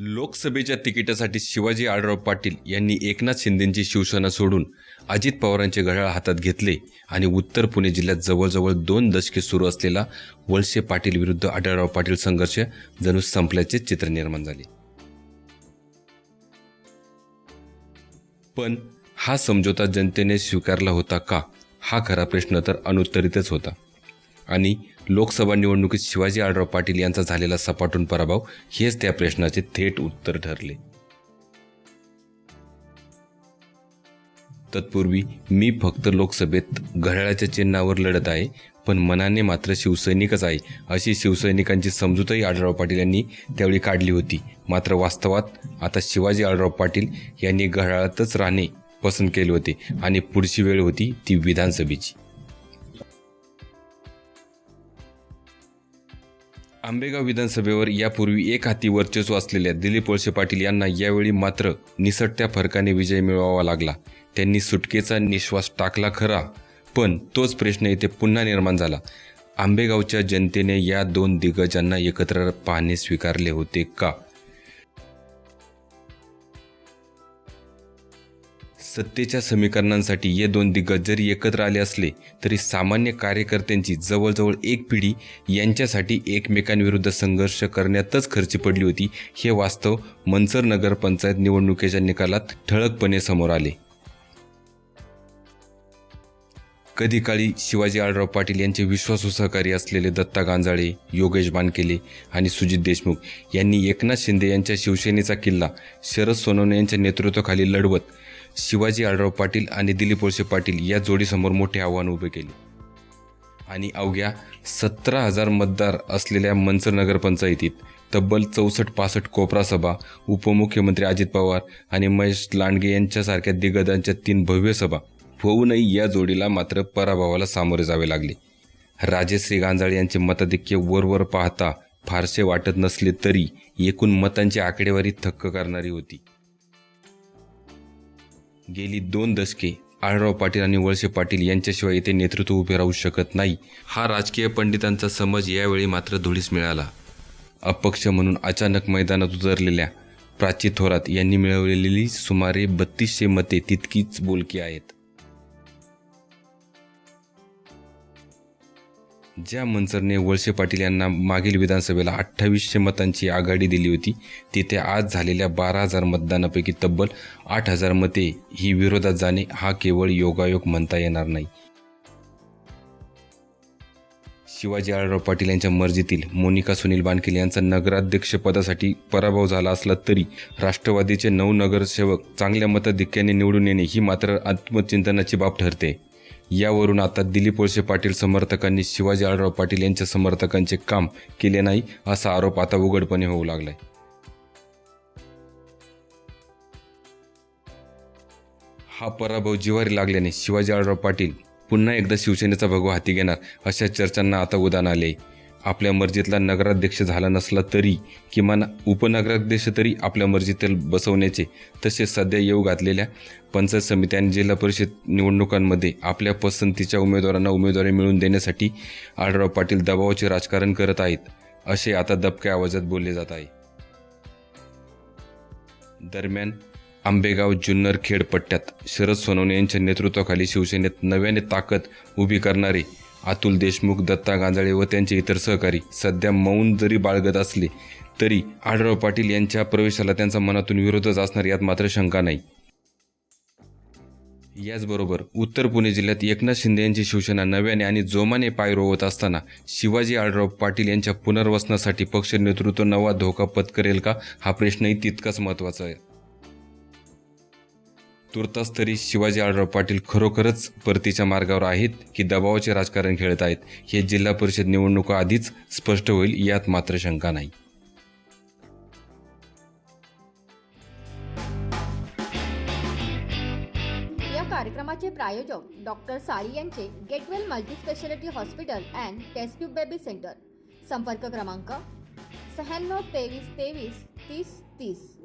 लोकसभेच्या तिकिटासाठी शिवाजी आढराव पाटील यांनी एकनाथ शिंदेंची शिवसेना सोडून अजित पवारांचे घड्याळ हातात घेतले आणि उत्तर पुणे जिल्ह्यात जवळजवळ दोन दशके सुरू असलेला वळसे पाटील विरुद्ध आढळराव पाटील संघर्ष जणू संपल्याचे चित्र निर्माण झाले. पण हा समझोता जनतेने स्वीकारला होता का? हा खरा प्रश्न तर अनुत्तरितच होता. आणि लोकसभा निवडणुकीत शिवाजी आढराव पाटील यांचा झालेला सपाटून पराभव हेच त्या प्रश्नाचे थेट उत्तर ठरले. तत्पूर्वी मी फक्त लोकसभेत घड्याळाच्या चिन्हावर लढत आहे पण मनाने मात्र शिवसैनिकच आहे अशी शिवसैनिकांची समजूतही आढळराव पाटील यांनी त्यावेळी काढली होती. मात्र वास्तवात आता शिवाजी आढळराव पाटील यांनी घड्याळातच राहणे पसंत केले होते आणि पुढची वेळ होती ती विधानसभेची. आंबेगाव विधानसभेवर यापूर्वी एक हाती वर्चस्व असलेल्या दिलीप वळसे पाटील यांना यावेळी मात्र निसटत्या फरकाने विजय मिळवावा लागला. त्यांनी सुटकेचा निश्वास टाकला खरा पण तोच प्रश्न येथे पुन्हा निर्माण झाला. आंबेगावच्या जनतेने या दोन दिग्गजांना एकत्र पाहणे स्वीकारले होते का? सत्तेच्या समीकरणांसाठी हे दोन दिग्गज जरी एकत्र आले असले तरी सामान्य कार्यकर्त्यांची जवळजवळ एक पिढी यांच्यासाठी एकमेकांविरुद्ध संघर्ष करण्यातच खर्ची पडली होती. हे वास्तव मनसर नगरपंचायत निवडणुकीच्या निकालात ठळकपणे समोर आले. कधी काळी शिवाजी आळराव पाटील यांचे विश्वासू सहकारी असलेले दत्ता गांजाळे योगेश बानकेले आणि सुजित देशमुख यांनी एकनाथ शिंदे यांच्या शिवसेनेचा किल्ला शरद सोनवणे यांच्या नेतृत्वाखाली लढवत शिवाजी आळराव पाटील आणि दिलीप वळसे पाटील या जोडीसमोर मोठे आव्हान उभे केले. आणि अवघ्या सतरा हजार मतदार असलेल्या मनसर नगरपंचायतीत तब्बल चौसष्ट पासष्ट कोपरा सभा उपमुख्यमंत्री अजित पवार आणि महेश लांडगे यांच्यासारख्या दिग्गजांच्या तीन भव्य सभा होऊनही या जोडीला मात्र पराभवाला सामोरे जावे लागले. राजेश्री गांजाळे यांचे मताधिक्य वरवर पाहता फारसे वाटत नसले तरी एकूण मतांची आकडेवारी थक्क करणारी होती. गेली दोन दशके आळराव पाटील आणि वळसे पाटील यांच्याशिवाय येथे नेतृत्व उभे राहू शकत नाही हा राजकीय पंडितांचा समज यावेळी मात्र धुळीस मिळाला. अपक्ष म्हणून अचानक मैदानात उतरलेल्या प्राची थोरात यांनी मिळवलेली सुमारे बत्तीसशे मते तितकीच बोलकी आहेत. ज्या मनसरने वळसे पाटील यांना मागील विधानसभेला अठ्ठावीसशे मतांची आघाडी दिली होती तिथे आज झालेल्या बारा हजार मतदानापैकी तब्बल आठ हजार मते ही विरोधात जाणे हा केवळ योगायोग म्हणता येणार नाही. शिवाजी आळराव पाटील यांच्या मर्जीतील मोनिका सुनील बानकेल यांचा नगराध्यक्षपदासाठी पराभव झाला असला तरी राष्ट्रवादीचे नऊ नगरसेवक चांगल्या मताधिक्याने निवडून येणे ही मात्र आत्मचिंतनाची बाब ठरते. यावरून आता दिलीप वळसे पाटील समर्थकांनी शिवाजी आळराव पाटील यांच्या समर्थकांचे काम केले नाही असा आरोप आता उघडपणे होऊ लागलाय. हा पराभव जिवारी लागल्याने शिवाजी आळराव पाटील पुन्हा एकदा शिवसेनेचा भगवा हाती घेणार अशा चर्चांना आता उदान आले. आपल्या मर्जीतला नगराध्यक्ष झाला नसला तरी किमान उपनगराध्यक्ष तरी आपल्या मर्जीतील बसवण्याचे तसेच सध्या येऊ घातलेल्या पंचायत समित्या आणि जिल्हा परिषद निवडणुकांमध्ये आपल्या पसंतीच्या उमेदवारांना उमेदवारी मिळवून देण्यासाठी आढळराव पाटील दबावाचे राजकारण करत आहेत असे आता दबक्या आवाजात बोलले जात आहे. दरम्यान आंबेगाव जुन्नर खेड पट्ट्यात शरद सोनवणे यांच्या नेतृत्वाखाली शिवसेनेत नव्याने ताकद उभी करणारे अतुल देशमुख दत्ता गांजाळे व त्यांचे इतर सहकारी सध्या मौन जरी बाळगत असले तरी आढळराव पाटील यांच्या प्रवेशाला त्यांचा मनातून विरोधच असणार यात मात्र शंका नाही. याचबरोबर उत्तर पुणे जिल्ह्यात एकनाथ शिंदे यांची शिवसेना नव्याने आणि जोमाने पाय रोवत असताना शिवाजी आढळराव पाटील यांच्या पुनर्वसनासाठी पक्ष नेतृत्व नवा धोका पत्करेल का? हा प्रश्नही तितकाच महत्त्वाचा आहे. तुर्तास तरी शिवाजी आढळराव पाटील खरोखरच परतीच्या मार्गावर आहेत की दबावाचे राजकारण खेळत आहेत हे जिल्हा परिषद निवडणुका आधीच स्पष्ट होईल यात मात्र शंका नाही. या कार्यक्रमाचे प्रायोजक डॉक्टर साळी यांचे get well multispeciality hospital and test baby centre. संपर्क क्रमांक शहाण्णव तेवीस तेवीस तीस तीस.